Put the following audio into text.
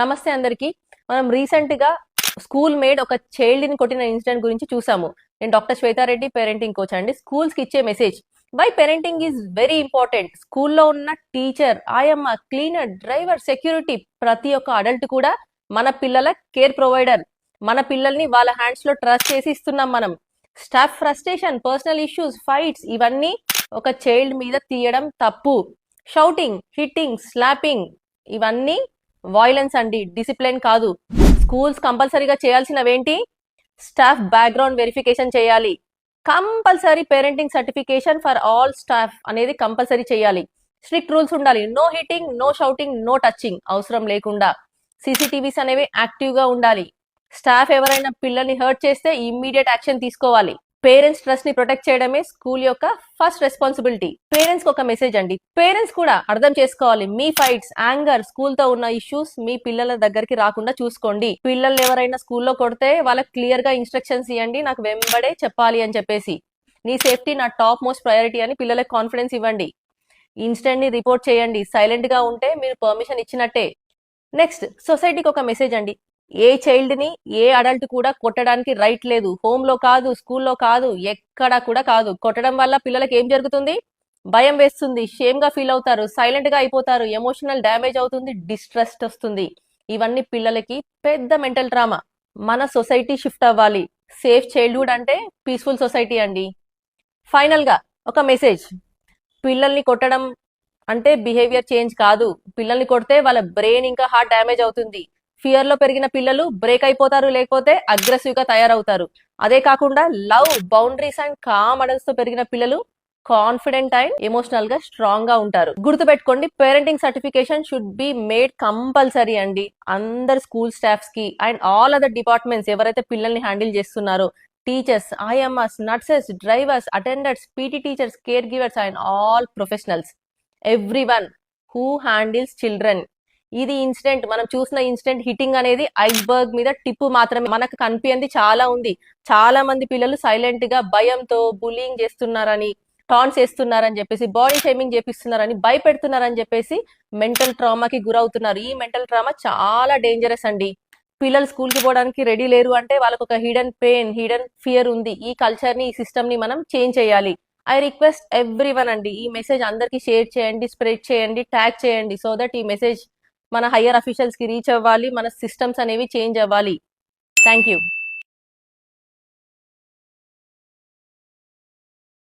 నమస్తే అందరికి. మనం రీసెంట్గా స్కూల్ మేడ్ ఒక చైల్డ్ని కొట్టిన ఇన్సిడెంట్ గురించి చూసాము. నేను డాక్టర్ శ్వేతారెడ్డి పేరెంటింగ్ కోచ్ అండి. స్కూల్స్కి ఇచ్చే message why parenting is very important స్కూల్లో ఉన్న టీచర్ ఆయమ్మ క్లీనర్ డ్రైవర్ సెక్యూరిటీ ప్రతి ఒక్క అడల్ట్ కూడా మన పిల్లల కేర్ ప్రొవైడర్ మన పిల్లల్ని వాళ్ళ హ్యాండ్స్లో ట్రస్ట్ చేసి ఇస్తున్నాం మనం. Staff frustration personal issues fights ఇవన్నీ ఒక చైల్డ్ మీద తీయడం తప్పు. షౌటింగ్ హిట్టింగ్ స్లాపింగ్ ఇవన్నీ వాయిలెన్స్ అండి డిసిప్లిన్ కాదు. స్కూల్స్ కంపల్సరీగా చేయాల్సినవేంటి? స్టాఫ్ బ్యాక్గ్రౌండ్ వెరిఫికేషన్ చేయాలి. Compulsory parenting certification for all staff అనేది కంపల్సరీ చేయాలి. స్ట్రిక్ట్ రూల్స్ ఉండాలి. No hitting no shouting no touching అవసరం లేకుండా. సీసీటీవీస్ అనేవి యాక్టివ్గా ఉండాలి. స్టాఫ్ ఎవరైనా పిల్లల్ని హర్ట్ చేస్తే ఇమ్మీడియట్ యాక్షన్ తీసుకోవాలి. పేరెంట్స్ ట్రస్ట్ని ప్రొటెక్ట్ చేయడమే స్కూల్ యొక్క ఫస్ట్ రెస్పాన్సిబిలిటీ. పేరెంట్స్కి ఒక మెసేజ్ అండి. పేరెంట్స్ కూడా అర్థం చేసుకోవాలి. మీ ఫైట్స్ యాంగర్ స్కూల్తో ఉన్న ఇష్యూస్ మీ పిల్లల దగ్గరికి రాకుండా చూసుకోండి. పిల్లల్ని ఎవరైనా స్కూల్లో కొడితే వాళ్ళకి క్లియర్గా ఇన్స్ట్రక్షన్స్ ఇవ్వండి. నాకు వెంబడే చెప్పాలి అని చెప్పేసి. నీ సేఫ్టీ నా టాప్ మోస్ట్ ప్రయారిటీ అని పిల్లలకు కాన్ఫిడెన్స్ ఇవ్వండి. ఇన్స్టెంట్ని రిపోర్ట్ చేయండి. సైలెంట్గా ఉంటే మీరు పర్మిషన్ ఇచ్చినట్టే. నెక్స్ట్ సొసైటీకి ఒక మెసేజ్ అండి. ఏ చైల్డ్ని ఏ అడల్ట్ కూడా కొట్టడానికి రైట్ లేదు. హోమ్లో కాదు స్కూల్లో కాదు ఎక్కడ కూడా కాదు. కొట్టడం వల్ల పిల్లలకి ఏం జరుగుతుంది? భయం వేస్తుంది. షేమ్గా ఫీల్ అవుతారు. సైలెంట్గా అయిపోతారు. ఎమోషనల్ డ్యామేజ్ అవుతుంది. డిస్ట్రెస్ట్ వస్తుంది. ఇవన్నీ పిల్లలకి పెద్ద మెంటల్ డ్రామా మన సొసైటీ షిఫ్ట్ అవ్వాలి. సేఫ్ చైల్డ్హుడ్ అంటే పీస్ఫుల్ సొసైటీ అండి. ఫైనల్గా ఒక మెసేజ్ పిల్లల్ని కొట్టడం అంటే బిహేవియర్ చేంజ్ కాదు. పిల్లల్ని కొడితే వాళ్ళ బ్రెయిన్ ఇంకా హార్ట్ డ్యామేజ్ అవుతుంది. ఫియర్లో పెరిగిన పిల్లలు బ్రేక్ అయిపోతారు లేకపోతే అగ్రెసివ్గా తయారవుతారు. అదే కాకుండా లవ్ బౌండరీస్ అండ్ కామడల్స్తో పెరిగిన పిల్లలు కాన్ఫిడెంట్ అండ్ ఎమోషనల్గా స్ట్రాంగ్గా ఉంటారు. గుర్తుపెట్టుకోండి parenting certification should be made compulsory అండి. అందరు స్కూల్ స్టాఫ్స్కి అండ్ ఆల్ అదర్ డిపార్ట్మెంట్స్ ఎవరైతే పిల్లల్ని హ్యాండిల్ చేస్తున్నారో teachers IMS nurses drivers attenders PT teachers caregivers and all professionals everyone who handles children ఇది ఇన్సిడెంట్. మనం చూసిన ఇన్సిడెంట్ హిట్టింగ్ అనేది ఐస్బర్గ్ మీద టిప్పు మాత్రమే. మనకు కనిపించింది చాలా ఉంది. చాలా మంది పిల్లలు సైలెంట్గా భయంతో బులింగ్ చేస్తున్నారని టాన్స్ చేస్తున్నారని చెప్పేసి బాడీ షేమింగ్ చేపిస్తున్నారని భయపెడుతున్నారని చెప్పేసి మెంటల్ ట్రామాకి గురవుతున్నారు. ఈ మెంటల్ ట్రామా చాలా డేంజరస్ అండి. పిల్లలు స్కూల్కి పోవడానికి రెడీ లేరు అంటే వాళ్ళకి ఒక హిడెన్ పెయిన్ హిడెన్ ఫియర్ ఉంది. ఈ కల్చర్ని ఈ సిస్టమ్ని మనం చేంజ్ చేయాలి. ఐ రిక్వెస్ట్ ఎవ్రీ వన్ అండి ఈ మెసేజ్ అందరికి షేర్ చేయండి స్ప్రెడ్ చేయండి ట్యాగ్ చేయండి సో దట్ ఈ మెసేజ్ మన హయ్యర్ అఫీషియల్స్కి రీచ్ అవ్వాలి మన సిస్టమ్స్ అనేవి చేంజ్ అవ్వాలి. Thank you